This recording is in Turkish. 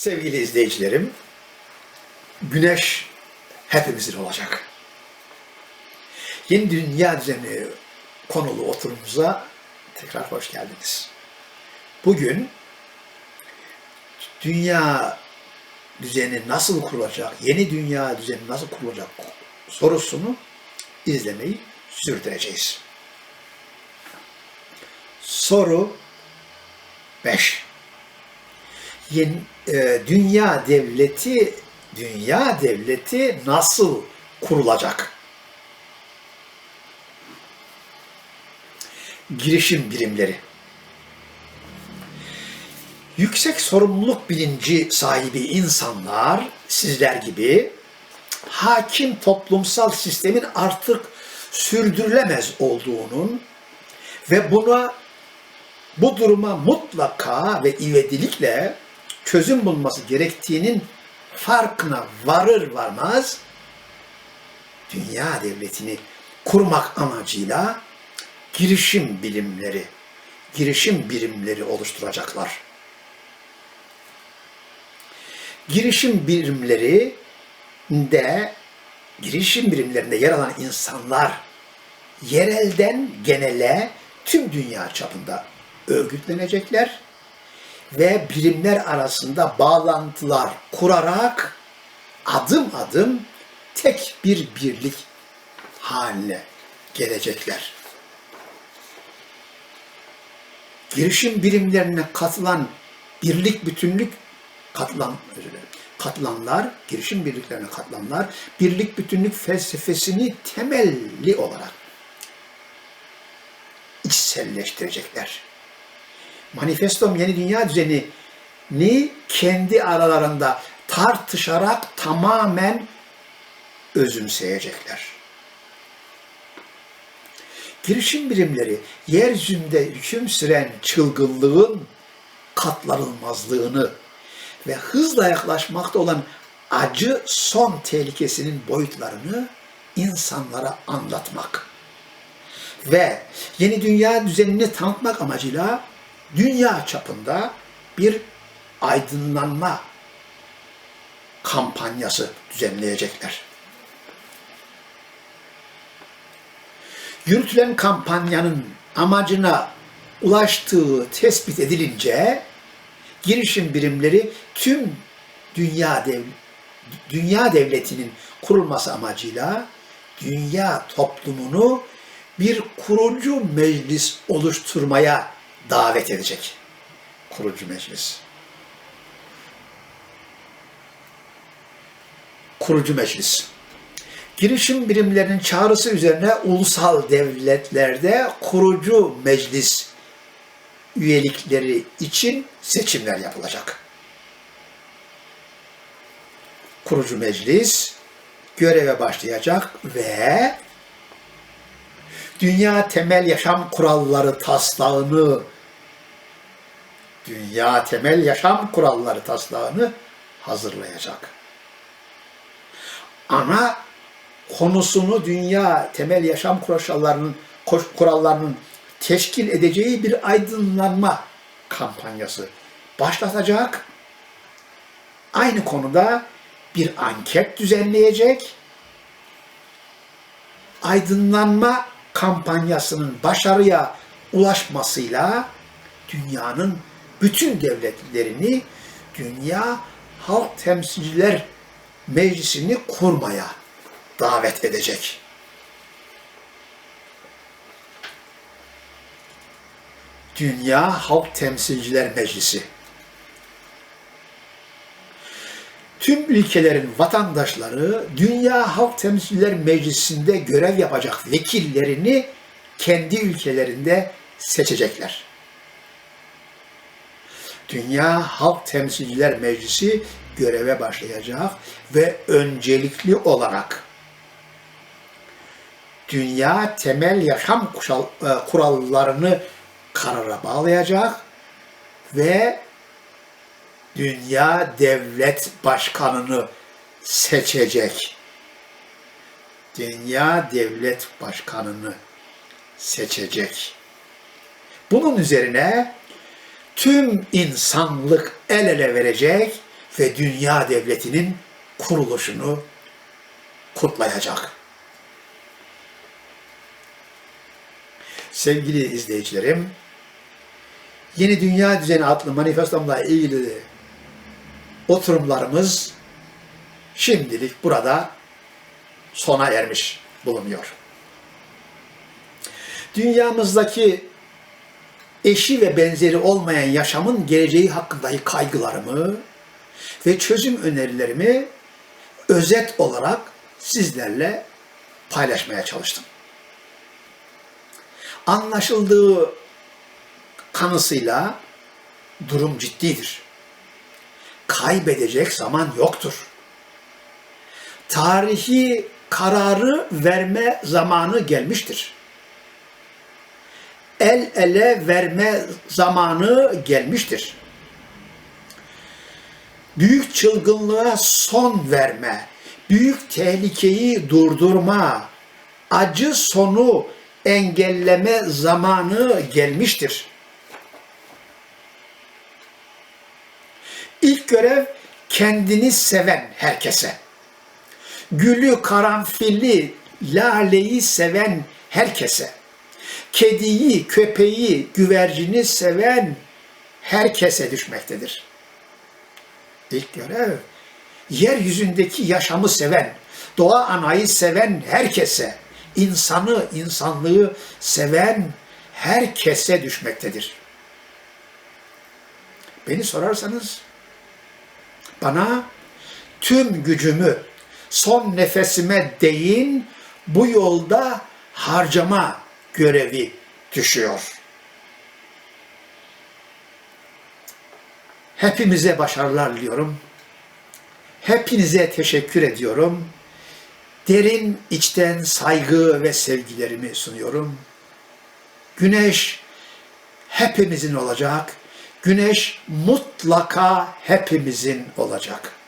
Sevgili izleyicilerim, güneş hepimizin olacak. Yeni Dünya Düzeni konulu oturumuza tekrar hoş geldiniz. Bugün dünya düzeni nasıl kurulacak, yeni dünya düzeni nasıl kurulacak sorusunu izlemeyi sürdüreceğiz. Soru 5 yeni, e, dünya devleti dünya devleti nasıl kurulacak? Girişim birimleri. Yüksek sorumluluk bilinci sahibi insanlar sizler gibi hakim toplumsal sistemin artık sürdürülemez olduğunun ve buna bu duruma mutlaka ve ivedilikle çözüm bulması gerektiğinin farkına varır varmaz dünya devletini kurmak amacıyla girişim bilimleri, girişim birimleri oluşturacaklar. Girişim birimleri de girişim birimlerinde yer alan insanlar yerelden genele tüm dünya çapında örgütlenecekler ve birimler arasında bağlantılar kurarak adım adım tek bir birlik haline gelecekler. Girişim birimlerine katılan birlik bütünlük katılan özür dilerim, katılanlar, girişim birliklerine katılanlar birlik bütünlük felsefesini temelli olarak içselleştirecekler Manifestom Yeni Dünya Düzeni'ni kendi aralarında tartışarak tamamen özümseyecekler. Girişim birimleri yeryüzünde hüküm süren çılgınlığın katlanılmazlığını ve hızla yaklaşmakta olan acı son tehlikesinin boyutlarını insanlara anlatmak ve yeni dünya düzenini tanıtmak amacıyla dünya çapında bir aydınlanma kampanyası düzenleyecekler. Yürütülen kampanyanın amacına ulaştığı tespit edilince girişim birimleri tüm dünya dev dünya devletinin kurulması amacıyla dünya toplumunu bir kurucu meclis oluşturmaya davet edecek kurucu meclis. Kurucu meclis. Girişim birimlerinin çağrısı üzerine ulusal devletlerde kurucu meclis üyelikleri için seçimler yapılacak. Kurucu meclis göreve başlayacak ve dünya temel yaşam kuralları taslağını dünya temel yaşam kuralları taslağını hazırlayacak. Ana konusunu dünya temel yaşam kurallarının kurallarının teşkil edeceği bir aydınlanma kampanyası başlatacak. Aynı konuda bir anket düzenleyecek. Aydınlanma kampanyasının başarıya ulaşmasıyla dünyanın bütün devletlerini Dünya Halk Temsilciler Meclisi'ni kurmaya davet edecek. Dünya Halk Temsilciler Meclisi. Tüm ülkelerin vatandaşları Dünya Halk Temsilciler Meclisi'nde görev yapacak vekillerini kendi ülkelerinde seçecekler. Dünya Halk Temsilciler Meclisi göreve başlayacak ve öncelikli olarak dünya temel yaşam e, kurallarını karara bağlayacak ve dünya devlet başkanını seçecek. Dünya devlet başkanını seçecek. Bunun üzerine tüm insanlık el ele verecek ve dünya devletinin kuruluşunu kutlayacak. Sevgili izleyicilerim, Yeni Dünya Düzeni adlı manifestomla ilgili oturumlarımız şimdilik burada sona ermiş bulunuyor. Dünyamızdaki eşi ve benzeri olmayan yaşamın geleceği hakkındaki kaygılarımı ve çözüm önerilerimi özet olarak sizlerle paylaşmaya çalıştım. Anlaşıldığı kanısıyla durum ciddidir. Kaybedecek zaman yoktur. Tarihi kararı verme zamanı gelmiştir. El ele verme zamanı gelmiştir. Büyük çılgınlığa son verme, büyük tehlikeyi durdurma, acı sonu engelleme zamanı gelmiştir. İlk görev kendini seven herkese. Gülü, karanfilli, laleyi seven herkese. Kediyi, köpeği, güvercini seven herkese düşmektedir. İlk görev yeryüzündeki yaşamı seven, doğa anayı seven herkese, insanı, insanlığı seven herkese düşmektedir. Beni sorarsanız bana tüm gücümü son nefesime değin bu yolda harcama görevi düşüyor. Hepimize başarılar diliyorum. Hepinize teşekkür ediyorum. Derin içten saygı ve sevgilerimi sunuyorum. Güneş hepimizin olacak. Güneş mutlaka hepimizin olacak.